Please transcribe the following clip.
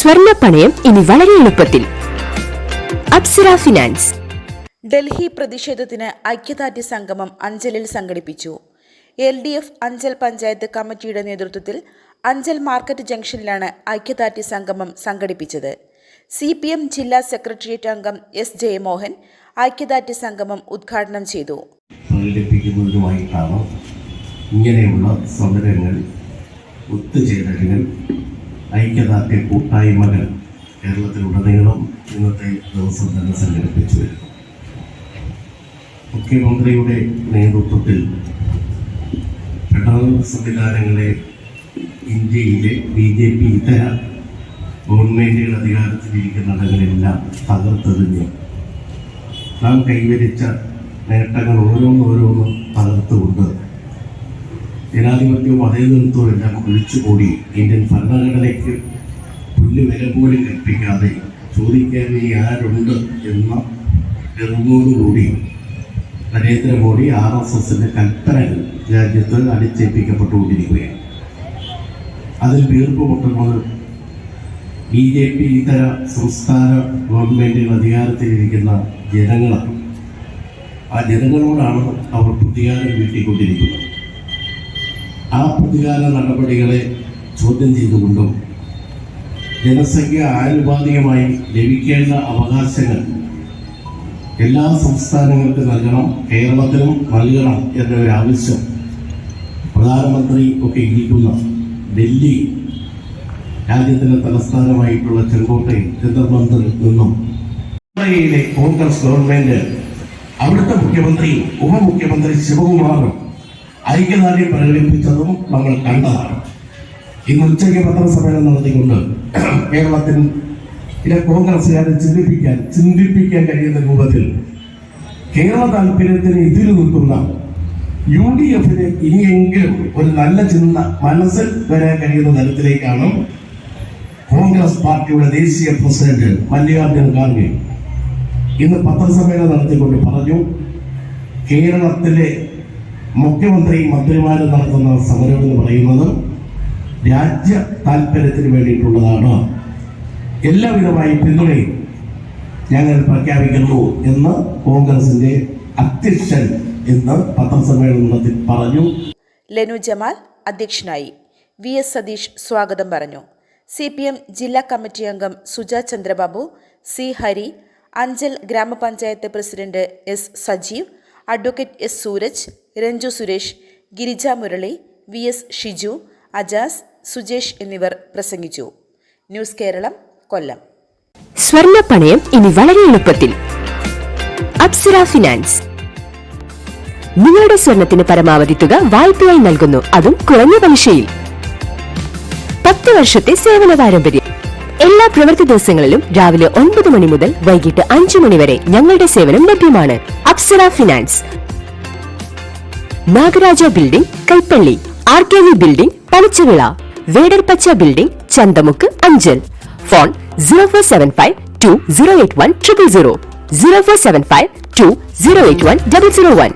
സ്വർണ പണയം ഇനി വളരെ എളുപ്പത്തിൽ. അപ്സര ഫിനാൻസ്. ഡൽഹി പ്രതിഷേധത്തിന് ഐക്യദാർഢ്യ സംഗമം അഞ്ചലിൽ സംഘടിപ്പിച്ചു. L D F Anchal panchayat കമ്മിറ്റിയുടെ നേതൃത്വത്തിൽ അഞ്ചൽ മാർക്കറ്റ് ജംഗ്ഷനിലാണ് ഐക്യദാർഢ്യ സംഗമം സംഘടിപ്പിച്ചത്. സി പി എം ജില്ലാ സെക്രട്ടേറിയറ്റ് അംഗം എസ് ജയമോഹൻ ഐക്യദാർഢ്യ സംഗമം ഉദ്ഘാടനം ചെയ്തു. ഇങ്ങനെയുള്ള സമരങ്ങൾ ഒത്തുചേരലുകൾ ഐക്യദാർഢ്യ കൂട്ടായ്മകൾ കേരളത്തിലുടനീളം ഇന്നത്തെ ദിവസം തന്നെ സംഘടിപ്പിച്ചു വരുന്നു. മുഖ്യമന്ത്രിയുടെ നേതൃത്വത്തിൽ ഫെഡറൽ സംവിധാനങ്ങളെ ഇന്ത്യയിലെ ബി ജെ പി ഇതര ഗവൺമെന്റുകൾ അധികാരത്തിലിരിക്കുന്നിടങ്ങളെല്ലാം തകർത്തെറിഞ്ഞ് നാം കൈവരിച്ച നേട്ടങ്ങൾ ഓരോന്നോരോന്നും തകർത്തുകൊണ്ട് ജനാധിപത്യവും അതേതൃത്വവും എല്ലാം കുഴിച്ചുകൂടി ഇന്ത്യൻ ഭരണഘടനയ്ക്ക് പുല്ല് വില പോലും കൽപ്പിക്കാതെ ചോദിക്കാൻ ആരുണ്ട് എന്ന എറിവോടുകൂടി നരേന്ദ്രമോദി ആർ എസ് എസിന്റെ കൽപ്പനകൾ രാജ്യത്ത് അടിച്ചേൽപ്പിക്കപ്പെട്ടുകൊണ്ടിരിക്കുകയാണ്. അതിൽ വീർപ്പ് മുട്ടുന്നത് ബി ജെ പി ഇതര സംസ്ഥാന ഗവൺമെന്റുകൾ അധികാരത്തിലിരിക്കുന്ന ജനങ്ങളാണ്. ആ ജനങ്ങളോടാണ് അവർ പ്രതികാരം വീട്ടിക്കൊണ്ടിരിക്കുന്നത്. പ്രതികാര നടപടികളെ ചോദ്യം ചെയ്തുകൊണ്ടും ജനസംഖ്യ ആനുപാതികമായി ലഭിക്കേണ്ട അവകാശങ്ങൾ എല്ലാ സംസ്ഥാനങ്ങൾക്കും നൽകണം കേരളത്തിനും നൽകണം എന്നൊരു ആവശ്യം പ്രധാനമന്ത്രി ഒക്കെ ഇരിക്കുന്ന ഡൽഹി രാജ്യത്തിന്റെ തലസ്ഥാനമായിട്ടുള്ള ചെങ്കോട്ടയിൽ തിരുവനന്തപുരത്ത് നിന്നും കോൺഗ്രസ് ഗവൺമെന്റ് അവിടുത്തെ മുഖ്യമന്ത്രിയും ഉപമുഖ്യമന്ത്രി ശിവകുമാറും ഐക്യദാർഢ്യം പ്രകടിപ്പിച്ചതും നമ്മൾ കണ്ടതാണ്. ഇന്ന് ഉച്ചയ്ക്ക് പത്രസമ്മേളനം നടത്തിക്കൊണ്ട് കേരളത്തിൽ ചില കോൺഗ്രസുകാരെ ചിന്തിപ്പിക്കാൻ ചിന്തിപ്പിക്കാൻ കഴിയുന്ന രൂപത്തിൽ കേരള താല്പര്യത്തിന് എതിര് നിൽക്കുന്ന യു ഡി എഫിന് ഇനിയെങ്കിലും ഒരു നല്ല ചിന്ത മനസ്സിൽ വരാൻ കഴിയുന്ന തരത്തിലേക്കാണ് കോൺഗ്രസ് പാർട്ടിയുടെ ദേശീയ പ്രസിഡന്റ് മല്ലികാർജുന ഖാർഗെ ഇന്ന് പത്രസമ്മേളനം നടത്തിക്കൊണ്ട് പറഞ്ഞു കേരളത്തിലെ മുഖ്യമന്ത്രി മന്ത്രിമാരും നടത്തുന്ന സമരം എന്ന് പറയുന്നത് രാജ്യ താല്പര്യത്തിന് വേണ്ടിയിട്ടുള്ളതാണ്. എല്ലാവിധമായി പിന്തുണയും ഞങ്ങൾ പ്രഖ്യാപിക്കുന്നു എന്ന് കോൺഗ്രസിന്റെ അധ്യക്ഷൻ ഇന്ന് പത്രസമ്മേളനത്തിൽ പറഞ്ഞു. ലെനു ജമാൽ അധ്യക്ഷനായി. വി എസ് സതീഷ് സ്വാഗതം പറഞ്ഞു. സി പി എം ജില്ലാ കമ്മിറ്റി അംഗം സുജ ചന്ദ്രബാബു സി ഹരി അഞ്ചൽ ഗ്രാമപഞ്ചായത്ത് president S Sajeev advocate S Sooraj Ranju Suresh Girija Murali V S Shiju Ajas Sujesh എന്നിവർ പ്രസംഗിച്ചു. ന്യൂസ് കേരളം കൊല്ലം. സ്വർണ പണയം ഇനി വളരെ എളുപ്പത്തിൽ. അപ്സര ഫിനാൻസ്. നിങ്ങളുടെ സ്വർണത്തിന് പരമാവധി തുക വായ്പയായി നൽകുന്നു. അതും കുറഞ്ഞ പലിശയിൽ. പത്ത് വർഷത്തെ സേവന പാരമ്പര്യം. എല്ലാ പ്രവൃത്തി ദിവസങ്ങളിലും രാവിലെ ഒൻപത് മണി മുതൽ വൈകിട്ട് അഞ്ചു മണി വരെ ഞങ്ങളുടെ സേവനം ലഭ്യമാണ്. Apsara finance. Nagaraja building Kaippally. R K V building Panachavila. Vedarpacha building Chanthamukku Anchal. Phone zero four seven five two zero eight one triple zero zero four seven five two zero eight one double zero one